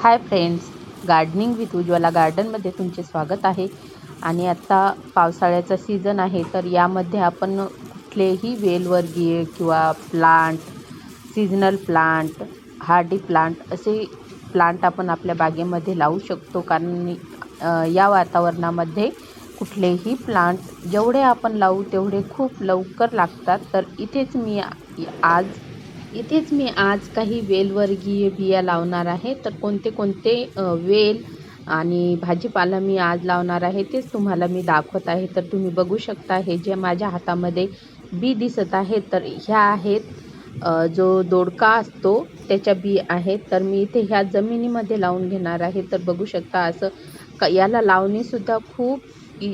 Hi friends gardening with Ujjwala गार्डनमध्ये तुमचे स्वागत आहे. आणि आत्ता पावसाळ्याचा सीझन आहे तर यामध्ये आपण कुठलेही वेलवर्गीय किंवा plant seasonal plant hardy plant असे प्लांट आपण आपल्या बागेमध्ये लावू शकतो. कारण या वातावरणामध्ये कुठलेही प्लांट जेवढे आपण लावू तेवढे खूप लवकर लागतात. तर इथेच मी आज इथेच मी आज काही वेलवर्गीय बिया लावणार आहे. तर कोणते कोणते वेल आणि भाजीपाला मी आज लावणार आहे तेच तुम्हाला मी दाखवत आहे. तर तुम्ही बघू शकता हे जे माझ्या हातामध्ये बी दिसत आहे तर ह्या आहेत जो दोडका असतो त्याच्या बी आहेत. तर मी इथे ह्या जमिनीमध्ये लावून घेणार आहे. तर बघू शकता असं क याला लावणीसुद्धा खूप इ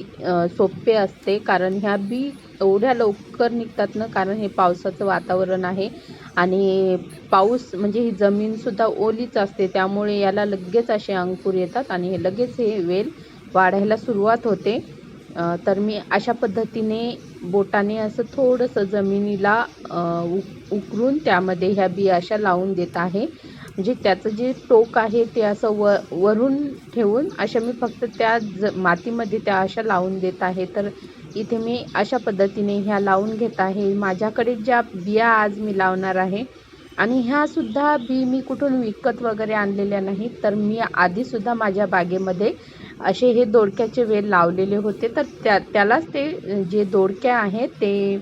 सोपे असते. कारण ह्या बी एवढ्या लवकर निघतात ना कारण हे पावसाचं वातावरण आहे. आणि पाऊस म्हणजे ही जमीनसुद्धा ओलीच असते त्यामुळे याला लगेच असे अंकुर येतात आणि हे लगेच हे वेल वाढायला सुरुवात होते. तर मी अशा पद्धतीने बोटाने असं थोडंसं जमिनीला उक उकरून त्यामध्ये ह्या बिया अशा लावून देत आहे. म्हणजे त्याचं जे टोक आहे ते असं व वरून ठेवून अशा मी फक्त त्या ज मातीमध्ये त्या अशा लावून देत आहे. तर इथे मी अशा पद्धतीने ह्या लावून घेत आहे. माझ्याकडे ज्या बिया आज मी लावणार आहे आणि ह्यासुद्धा बी मी कुठून विकत वगैरे आणलेल्या नाहीत तर मी आधीसुद्धा माझ्या बागेमध्ये असे हे दोडक्याचे वेल लावलेले होते. तर त्या त्यालाच ते जे दोडक्या आहेत ते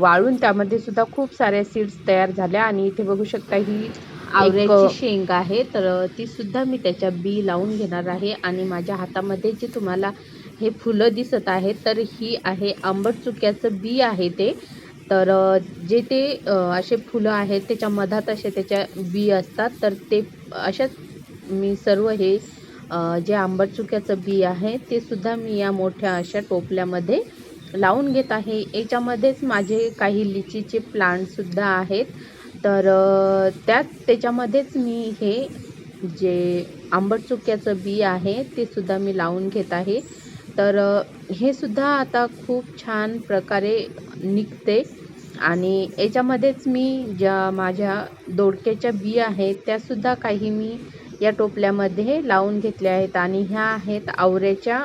वाळून त्यामध्ये सुद्धा खूप साऱ्या सीड्स तयार झाल्या आणि इथे बघू शकता ही आवऱ्याची शेंग आहे तर ती सुद्धा मी त्याच्या बी लावून घेणार आहे आणि माझ्या हातामध्ये जे तुम्हाला हे फुलं दिसत आहेत. तर ही आहे आंबट चुक्याचं बी आहे ते. तर जे ते असे फुलं आहेत त्याच्या मधात असे त्याच्या बी असतात. तर ते अशाच मी सर्व हे जे आंबट चुक्याचं बी आहे ते सुद्धा मी या मोठ्या अशा टोपल्यामध्ये लावून घेत आहे. याच्यामध्येच माझे काही लिचीचे प्लांटसुद्धा आहेत. तर त्यात त्याच्यामध्येच मी हे जे आंबट चुक्याचं बी आहे ते सुद्धा मी लावून घेत आहे. तर हे सुद्धा आता खूप छान प्रकारे निघते. आणि याच्यामध्येच मी ज्या माझ्या दोडक्याच्या बिया आहेत त्यासुद्धा काही मी या टोपल्यामध्ये लावून घेतल्या आहेत. आणि ह्या आहेत आवऱ्याच्या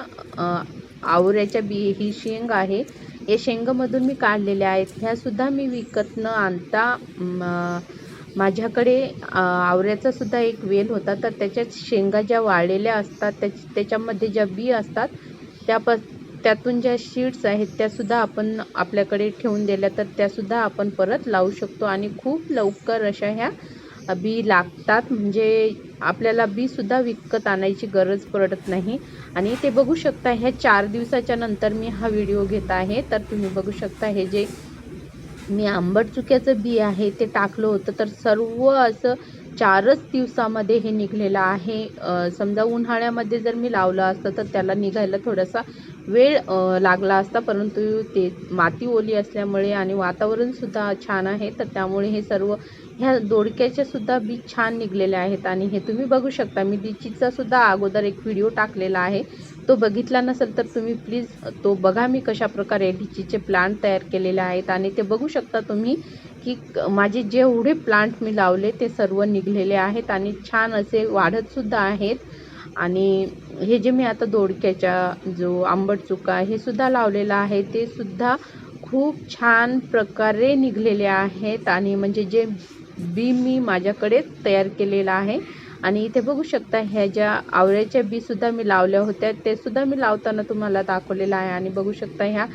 आवऱ्याच्या बी ही शेंग आहे. या शेंगामधून मी काढलेल्या आहेत. ह्यासुद्धा मी विकत न आणता म, माझ्याकडे आवऱ्याचासुद्धा आवऱ्याचा सुद्धा एक वेल होता. तर त्याच्यात शेंगा ज्या वाळलेल्या असतात त्याच त्याच्यामध्ये ज्या बी असतात त्या प त्यातून ज्या शीड्स आहेत त्यासुद्धा आपण आपल्याकडे ठेवून दिल्या तर त्यासुद्धा आपण परत लावू शकतो. आणि खूप लवकर अशा ह्या बी लागतात. म्हणजे आपल्याला बीसुद्धा विकत आणायची गरज पडत नाही. आणि ते बघू शकता ह्या चार दिवसाच्या नंतर मी हा व्हिडिओ घेत आहे. तर तुम्ही बघू शकता हे जे मी आंबट चुक्याचं बी आहे ते टाकलं होतं. तर सर्व असं चारच दिवसामध्ये हे निघलेलं आहे. समजा उन्हाळ्यामध्ये जर मी लावलं असतं तर त्याला निघायला थोडासा वेळ लागला असता परंतु ते माती ओली असल्यामुळे आणि वातावरणसुद्धा छान आहे तर त्यामुळे हे सर्व ह्या दोडक्याच्या सुद्धा बी छान निघलेल्या आहेत. आणि हे तुम्ही बघू शकता मी लिचीचा सुद्धा अगोदर एक व्हिडिओ टाकलेला आहे. तो बघितला नसेल तर तुम्ही प्लीज तो बघा मी कशा प्रकारे लिचीचे प्लांट तयार केलेले आहेत. आणि ते बघू शकता तुम्ही की माझे जेवढे प्लांट मी लावले ते सर्व निघलेले आहेत आणि छान असे वाढतसुद्धा आहेत. आणि हे जे मी आता दोडक्याच्या जो आंबट चुका हे सुद्धा लावलेलं आहे ते सुद्धा खूप छान प्रकारे निघलेले आहेत. आणि म्हणजे जे बी मी माझ्याकडे तयार केलेलं आहे आणि इथे बघू शकता ह्या ज्या आवळ्याच्या बीसुद्धा मी लावल्या होत्या ते सुद्धा मी लावताना तुम्हाला दाखवलेलं आहे. आणि बघू शकता ह्या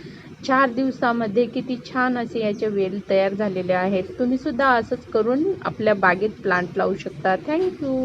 चार दिवसामध्ये किती छान असे याचे वेल तयार झालेले आहेत. तुम्ही सुद्धा असंच करून आपल्या बागेत प्लांट लावू शकता. थँक्यू